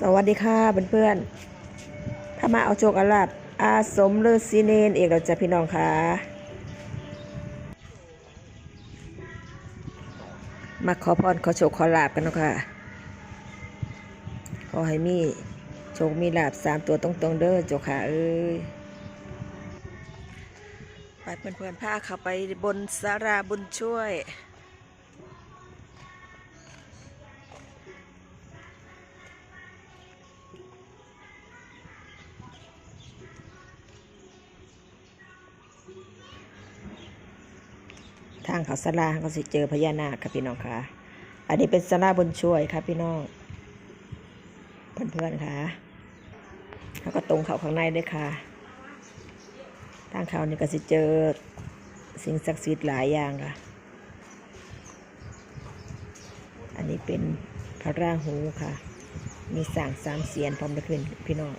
สวัสดีค่ะเพื่อนๆถ้ามาเอาโจกอาลาบอาสมฤาษีเนนเอกเราจะพี่น้องค่ะ มาขอพรขอโชคขอลาบกันนะค่ะ ขอให้มีโชคมีลาบสามตัวตรงๆเด้อเจ้าค่ะเอ้ยไปเพื่อนๆพาเข้าไปบนสาราบุญช่วย ทางเขาสลาเขาสิเจอพญานาคค่ะพี่น้องค่ะ อันนี้เป็นสลาบนช่วยครับพี่น้องเพื่อนๆค่ะเขาก็ตรงเขาข้างในด้วยค่ะทางเขานี่ก็สิเจอสิ่งศักดิ์สิทธิ์หลายอย่างค่ะ อันนี้เป็นพระราหูค่ะ มีสร้างสามเสียนพร้อมด้วยขึ้นพี่น้อง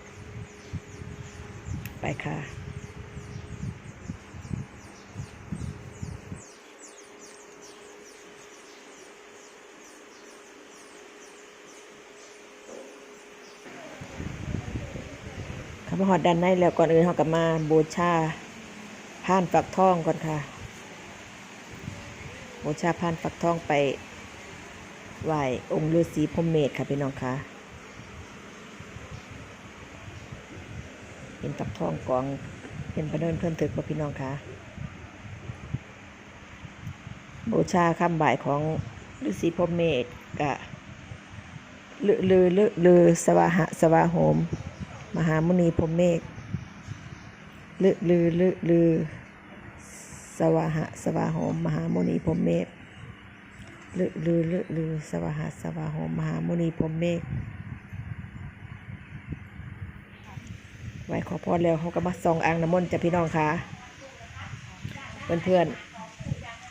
ไปค่ะ มาหอดด้านในแล้วก่อนอื่นเขากลับมาบูชาผ่านฝักทองก่อนค่ะ บูชาผ่านฝักทองไปไหว้องค์ฤาษีพรมเมธค่ะพี่น้องค่ะเป็นฝักทองกองเป็นประเดินเพื่อนถึกบ่พี่น้องค่ะบูชาคำบ่ายของฤาษีพรมเมธกะลือลือลือลือสวาหะสวาโหม มหามุนีพรมเมฆลือลือลือลือสวาหะสวาโหมมหามุนีพรมเมฆลือลือลือลือสวาหะสวาโหมมหามุนีพรมเมฆไหวขอพรแล้วเขาก็มาส่องอ่างน้ำมนต์จ้ะพี่น้องค่ะเพื่อนเพื่อน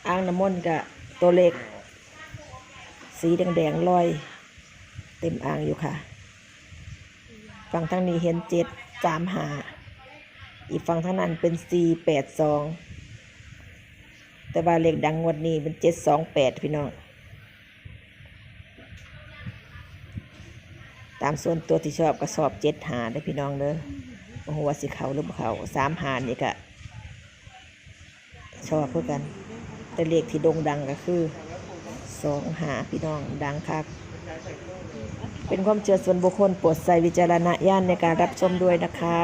อ่างน้ำมนต์กับตัวเล็ก สีแดงๆลอย เต็มอ่างอยู่ค่ะ ฝั่งทางนี้เห็นเจ็ดสามหาอีกฝั่งทางนั้นเป็นสี่แปดสองแต่ว่าเลขดังงวดนี้เป็นเจ็ดสองแปดพี่น้องตามส่วนตัวที่ชอบก็สอบเจ็ดหาได้พี่น้องเด้อโอ้โหว่าสิเขาหรือบ่เขาสามหานี่ก็ชอบเพื่อกัน แต่เลขที่โด่งดังก็คือสองหาพี่น้องดังคัก เป็นความเชื่อส่วนบุคคลโปรดใส่วิจารณญาณในการรับชมด้วยนะคะ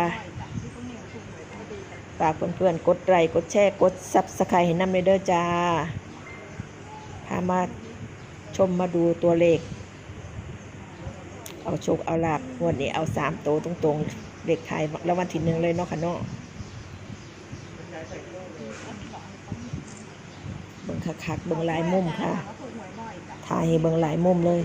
ฝากเพื่อนๆกดไลค์กดแชร์กดซับสไครต์ให้น้ำในเด้อจ้าพามาชมมาดูตัวเลข เอาโชคเอาลาบวันนี้เอาสามโตตรงๆ เลขไทยแล้ววันที่หนึ่งเลยเนาะค่ะเนาะเบิ่งคักๆเบิ่งหลายมุมค่ะถ่ายเบิ่งหลายมุมเลย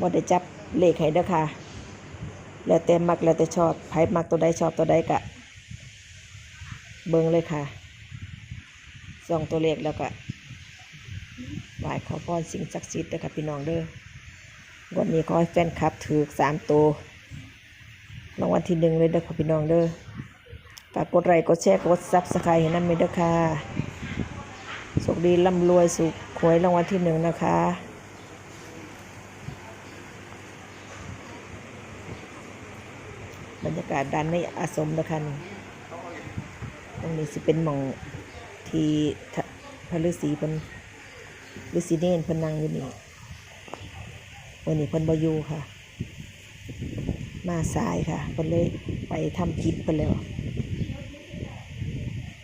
บ่ได้จับเลขให้เด้อค่ะ แล้วแต่มักแล้วแต่ชอบไผมักตัวใดชอบตัวใดกะ เบิ่งเลยค่ะส่องตัวเลขแล้วก็ไหว้ขอพรสิ่งศักดิ์สิทธิ์เด้อค่ะพี่น้องเด้อวันนี้ขอให้แฟนคลับถือสามตัวรางวัลที่หนึ่งเลยเด้อค่ะพี่น้องเด้อฝากกดไลค์กดแชร์กดซับสไครต์ให้นั่นไปเด้อค่ะโชคดีร่ำรวยสุขหวยรางวัลที่หนึ่งนะคะ บรรยากาศด้านในอาสมนะคะนี่ตรงนี้สิเป็นหม่องที่พระฤาษีเพิ่นฤาษีเนนเพิ่นนั่งอยู่นี่วันนี้เพิ่นบ่อยู่ค่ะ มาสายค่ะเพิ่นเลยไปทำกิจเพิ่นแล้ว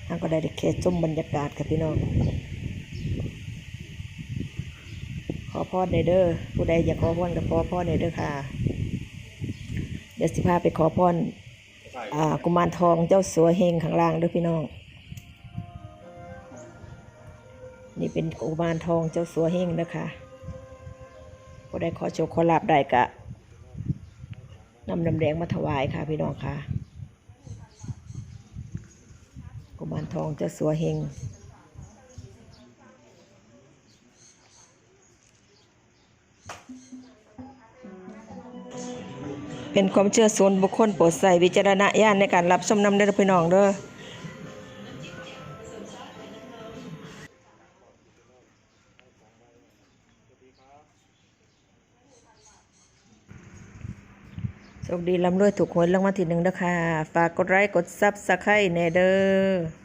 ทางก็ได้แค่ชมบรรยากาศค่ะพี่น้องขอพรในเด้อผู้ใดอยากขอพรกับขอพรในเด้อค่ะ ดี๋ยวสิพาไปขอพรอ่ากุมารทองเจ้าสัวเฮงข้างล่างเด้วยพี่น้อง นี่เป็นกุมารทองเจ้าสัวเฮงนะคะก็ได้ขอโชคขอลาบได้กะนำน้ำแดงมาถวายค่ะพี่น้องค่ะกุมารทองเจ้าสัวเฮง เป็นความเชื่อส่วนบุคคลโปรดใส่วิจารณญาณในการรับชมนำเด้อพี่น้องเด้อโชคดีลำรวยถูกหวยรางวัลที่หนึ่งนะคะ ฝากกดไลค์กดซับสไครต์แน่เด้อ